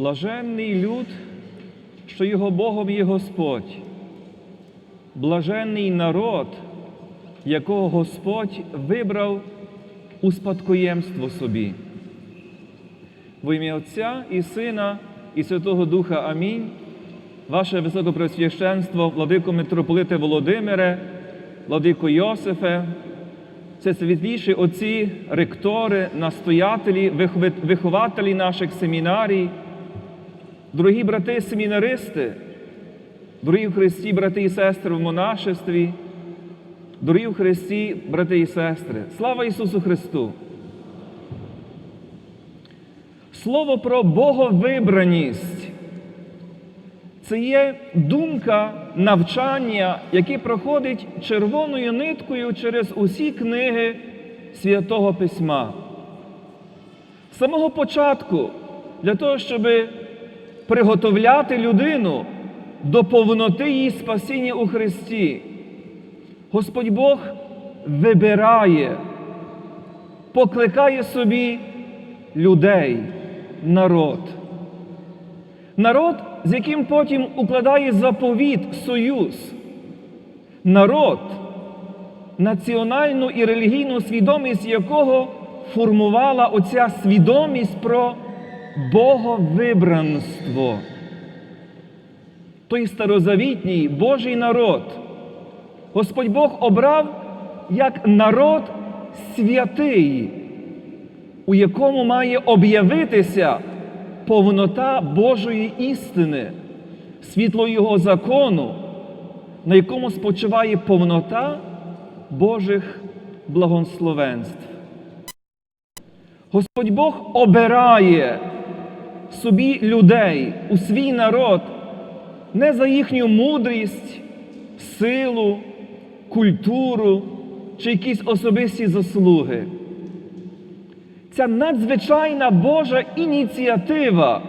Блаженний люд, що його Богом є Господь, блаженний народ, якого Господь вибрав у спадкоємство собі. В ім'я Отця і Сина, і Святого Духа Амінь. Ваше Високопресвященство, владико митрополите Володимире, владико Йосифе, це світліші отці, ректори, настоятелі, вихователі наших семінарій, дорогі брати семінаристи, дорогі в Христі, брати і сестри в монашестві, дорогі в Христі, брати і сестри, слава Ісусу Христу! Слово про боговибраність це є думка навчання, яке проходить червоною ниткою через усі книги Святого Письма. З самого початку, для того, щоб приготовляти людину до повноти її спасіння у Христі, Господь Бог вибирає, покликає собі людей, народ. Народ, з яким потім укладає заповіт, союз. Народ, національну і релігійну свідомість якого формувала оця свідомість про боговибранство. Той старозавітній Божий народ. Господь Бог обрав як народ святий, у якому має об'явитися повнота Божої істини, світло Його закону, на якому спочиває повнота Божих благословенств. Господь Бог обирає собі людей у свій народ не за їхню мудрість, силу, культуру чи якісь особисті заслуги. Ця надзвичайна Божа ініціатива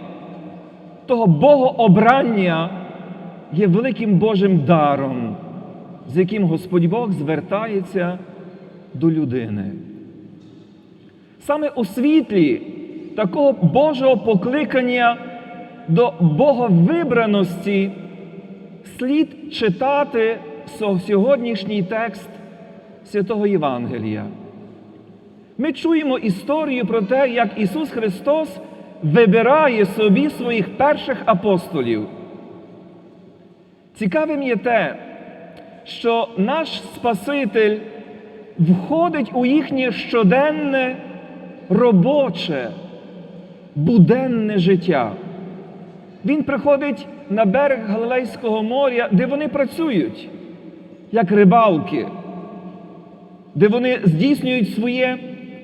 того богообрання є великим Божим даром, з яким Господь Бог звертається до людини. Саме у світлі такого Божого покликання до боговибраності слід читати сьогоднішній текст Святого Євангелія. Ми чуємо історію про те, як Ісус Христос вибирає собі своїх перших апостолів. Цікавим є те, що наш Спаситель входить у їхнє щоденне робоче, буденне життя. Він приходить на берег Галилейського моря, де вони працюють, як рибалки, де вони здійснюють своє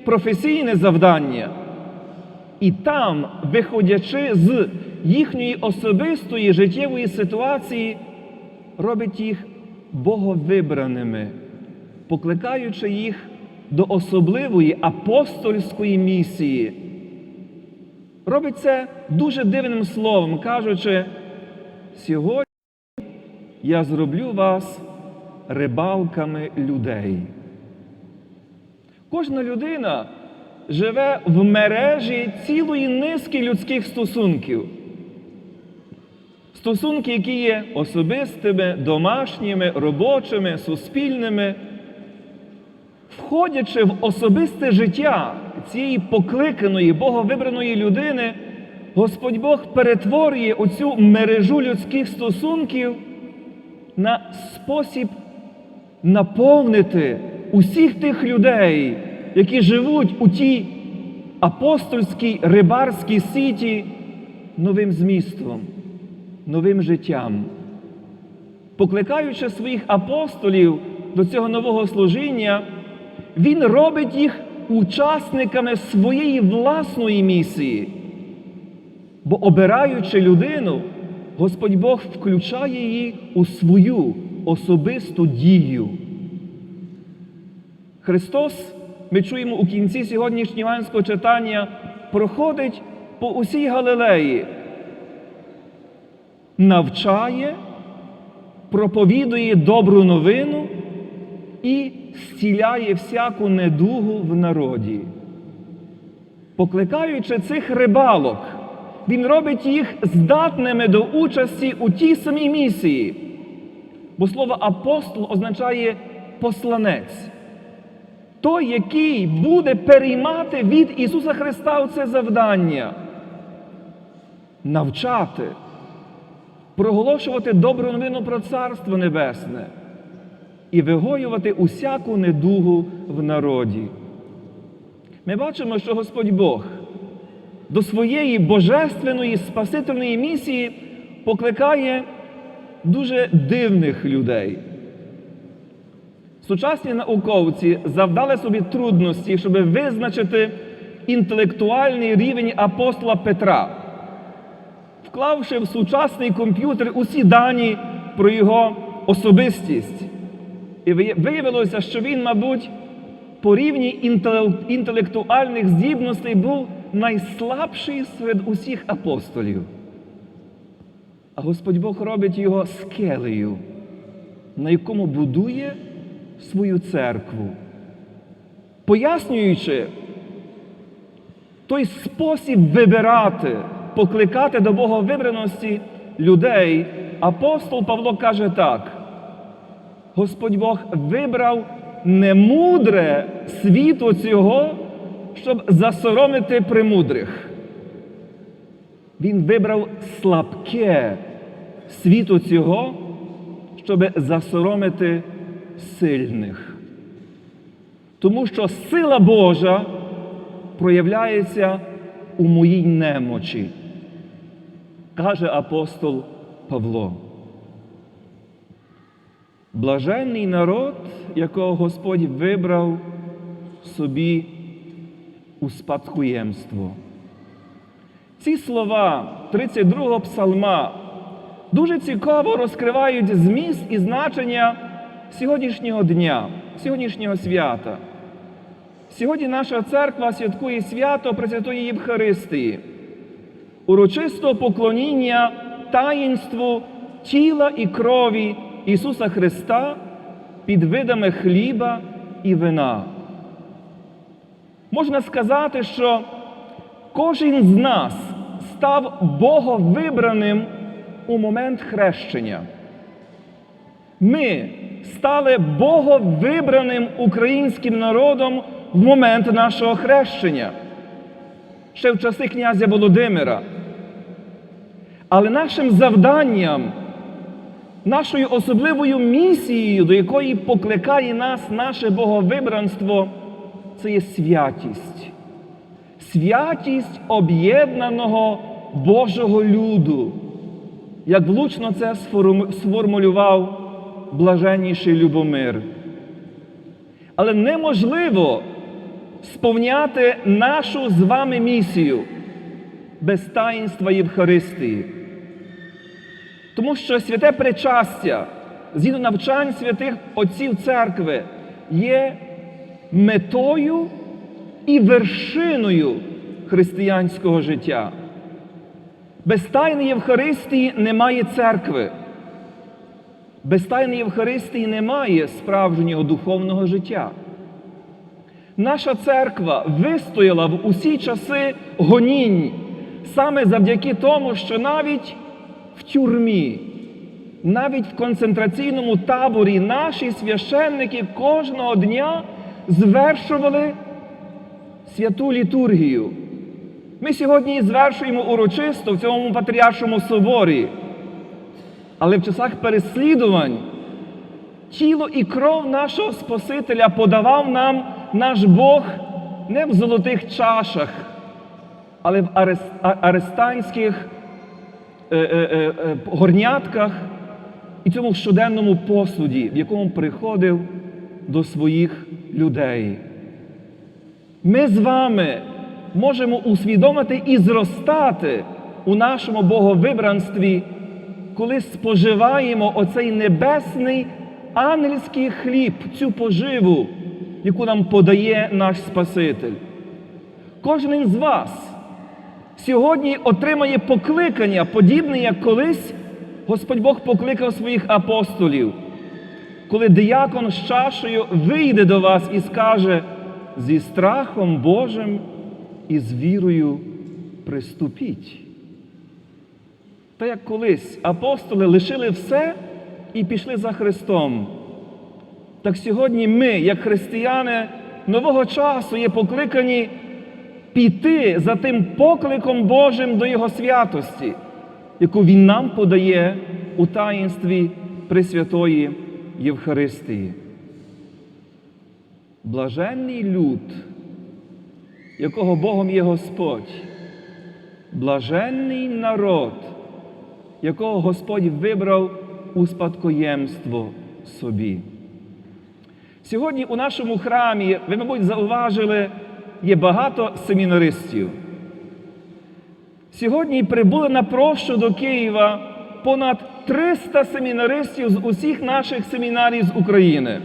професійне завдання. І там, виходячи з їхньої особистої життєвої ситуації, робить їх боговибраними, покликаючи їх до особливої апостольської місії. Робить це дуже дивним словом, кажучи, сьогодні я зроблю вас рибалками людей. Кожна людина живе в мережі цілої низки людських стосунків. Стосунки, які є особистими, домашніми, робочими, суспільними. Входячи в особисте життя цієї покликаної, боговибраної людини, Господь Бог перетворює оцю мережу людських стосунків на спосіб наповнити усіх тих людей, які живуть у тій апостольській рибарській сіті новим змістом, новим життям. Покликаючи своїх апостолів до цього нового служіння, він робить їх учасниками своєї власної місії. Бо обираючи людину, Господь Бог включає її у свою особисту дію. Христос, ми чуємо у кінці сьогоднішнього іванського читання, проходить по усій Галилеї, навчає, проповідує добру новину і зціляє всяку недугу в народі. Покликаючи цих рибалок, Він робить їх здатними до участі у тій самій місії. Бо слово апостол означає посланець. Той, який буде переймати від Ісуса Христа це завдання, навчати, проголошувати добру новину про Царство Небесне і вигоювати усяку недугу в народі. Ми бачимо, що Господь Бог до своєї божественної спасительної місії покликає дуже дивних людей. Сучасні науковці завдали собі трудності, щоб визначити інтелектуальний рівень апостола Петра, вклавши в сучасний комп'ютер усі дані про його особистість. І виявилося, що він, мабуть, по рівні інтелектуальних здібностей був найслабший серед усіх апостолів. А Господь Бог робить його скелею, на якому будує свою церкву, пояснюючи той спосіб вибирати, покликати до Бога вибраності людей, апостол Павло каже так: Господь Бог вибрав немудре світу цього, щоб засоромити премудрих. Він вибрав слабке світу цього, щоб засоромити сильних. Тому що сила Божа проявляється у моїй немочі, каже апостол Павло. Блаженний народ, якого Господь вибрав собі у спадкоємство. Ці слова 32-го псалма дуже цікаво розкривають зміст і значення сьогоднішнього дня, сьогоднішнього свята. Сьогодні наша церква святкує свято Пресвятої Євхаристії, урочистого поклоніння таїнству тіла і крові Ісуса Христа під видами хліба і вина. Можна сказати, що кожен з нас став боговибраним у момент хрещення. Ми стали боговибраним українським народом в момент нашого хрещення, ще в часи князя Володимира. Але нашим завданням, нашою особливою місією, до якої покликає нас наше боговибранство, це є святість. Святість об'єднаного Божого люду. Як влучно це сформулював блаженніший Любомир. Але неможливо сповняти нашу з вами місію без таїнства Євхаристії. Тому що святе причастя, згідно навчань святих Отців церкви, є метою і вершиною християнського життя. Без тайни Євхаристії немає церкви. Без тайни Євхаристії немає справжнього духовного життя. Наша церква вистояла в усі часи гонінь саме завдяки тому, що навіть в тюрмі, навіть в концентраційному таборі наші священники кожного дня звершували святу літургію. Ми сьогодні звершуємо урочисто в цьому патріаршому соборі. Але в часах переслідувань тіло і кров нашого Спасителя подавав нам наш Бог не в золотих чашах, але в арестанських горнятках і цьому щоденному посуді, в якому приходив до своїх людей. Ми з вами можемо усвідомити і зростати у нашому боговибранстві, коли споживаємо оцей небесний ангельський хліб, цю поживу, яку нам подає наш Спаситель. Кожен з вас сьогодні отримає покликання, подібне, як колись Господь Бог покликав своїх апостолів, коли диякон з чашею вийде до вас і скаже, зі страхом Божим і з вірою приступіть. Та як колись апостоли лишили все і пішли за Христом. Так сьогодні ми, як християни нового часу, є покликані піти за тим покликом Божим до Його святості, яку Він нам подає у таїнстві Пресвятої Євхаристії. Блаженний люд, якого Богом є Господь, блаженний народ, якого Господь вибрав у спадкоємство собі. Сьогодні у нашому храмі, ви, мабуть, зауважили, є багато семінаристів. Сьогодні прибули на прощу до Києва понад 300 семінаристів з усіх наших семінарій з України.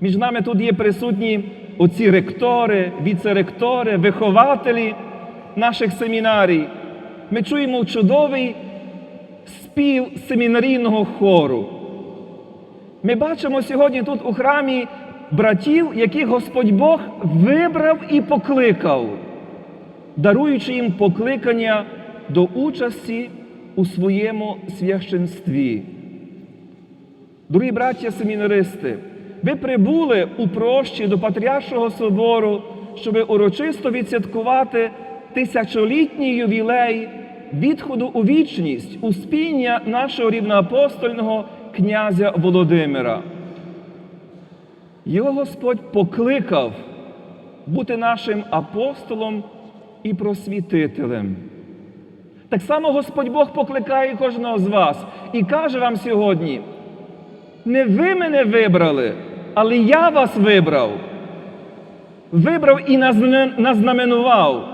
Між нами тут є присутні оці ректори, віцеректори, вихователі наших семінарій. Ми чуємо чудовий спів семінарійного хору. Ми бачимо сьогодні тут у храмі братів, яких Господь Бог вибрав і покликав, даруючи їм покликання до участі у своєму священстві. Дорогі браття семінаристи, ви прибули у прощі до Патріаршого собору, щоб урочисто відсвяткувати тисячолітній ювілей відходу у вічність, успіння нашого рівноапостольного князя Володимира. Його Господь покликав бути нашим апостолом і просвітителем. Так само Господь Бог покликає кожного з вас і каже вам сьогодні: не ви мене вибрали, але я вас вибрав. Вибрав і назнаменував,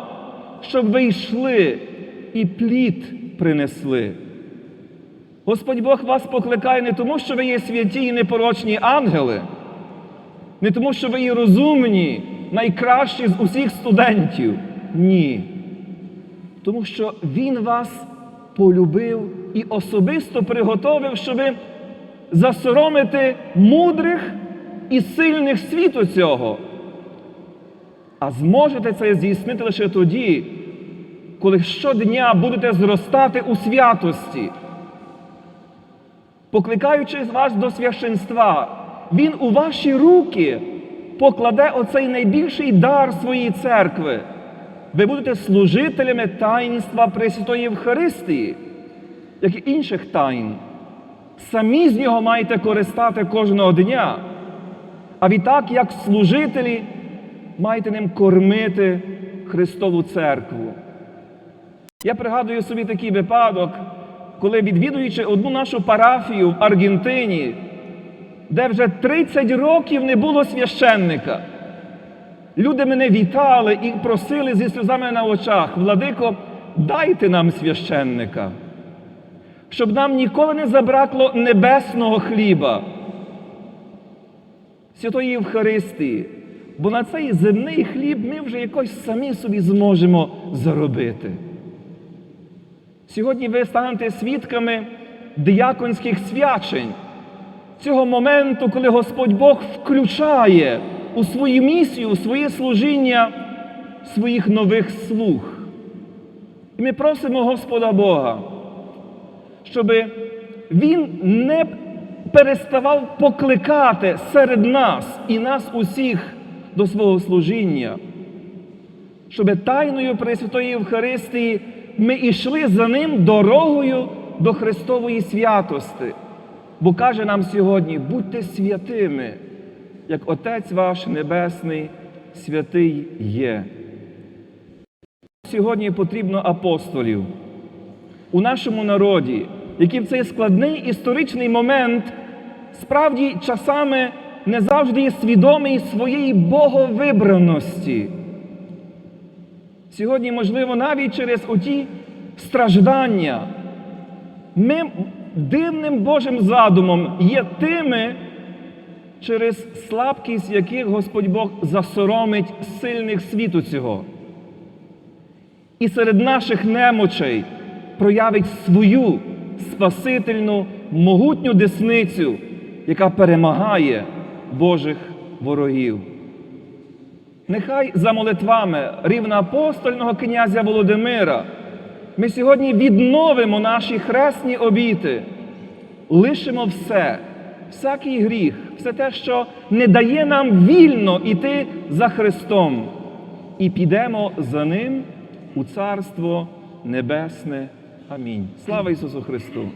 щоб ви йшли і плід принесли. Господь Бог вас покликає не тому, що ви є святі і непорочні ангели, не тому, що ви є розумні, найкращі з усіх студентів. Ні. Тому що Він вас полюбив і особисто приготовив, щоб засоромити мудрих і сильних світу цього. А зможете це здійснити лише тоді, коли щодня будете зростати у святості, покликаючи вас до священства, Він у ваші руки покладе оцей найбільший дар своєї церкви. Ви будете служителями таїнства Пресвятої Євхаристії, як і інших таїн. Самі з нього маєте користати кожного дня. А відтак, як служителі, маєте ним кормити Христову церкву. Я пригадую собі такий випадок, коли відвідуючи одну нашу парафію в Аргентині, де вже 30 років не було священника. Люди мене вітали і просили зі сльозами на очах, владико, дайте нам священника, щоб нам ніколи не забракло небесного хліба, святої Євхаристії, бо на цей земний хліб ми вже якось самі собі зможемо заробити. Сьогодні ви станете свідками дияконських свячень, цього моменту, коли Господь Бог включає у свою місію, у своє служіння своїх нових слуг. І ми просимо Господа Бога, щоб Він не переставав покликати серед нас і нас усіх до свого служіння, щоб тайною Пресвятої Євхаристії ми йшли за ним дорогою до Христової святости. Бо каже нам сьогодні: будьте святими, як Отець ваш Небесний святий є. Сьогодні потрібно апостолів у нашому народі, які в цей складний історичний момент справді часами не завжди є свідомий своєї боговибраності. Сьогодні, можливо, навіть через оті страждання, ми дивним Божим задумом є тими, через слабкість яких Господь Бог засоромить сильних світу цього. І серед наших немочей проявить свою спасительну, могутню десницю, яка перемагає Божих ворогів. Нехай за молитвами рівноапостольного князя Володимира Ми сьогодні відновимо наші хресні обіти, лишимо все, всякий гріх, все те, що не дає нам вільно іти за Христом, і підемо за Ним у Царство Небесне. Амінь. Слава Ісусу Христу!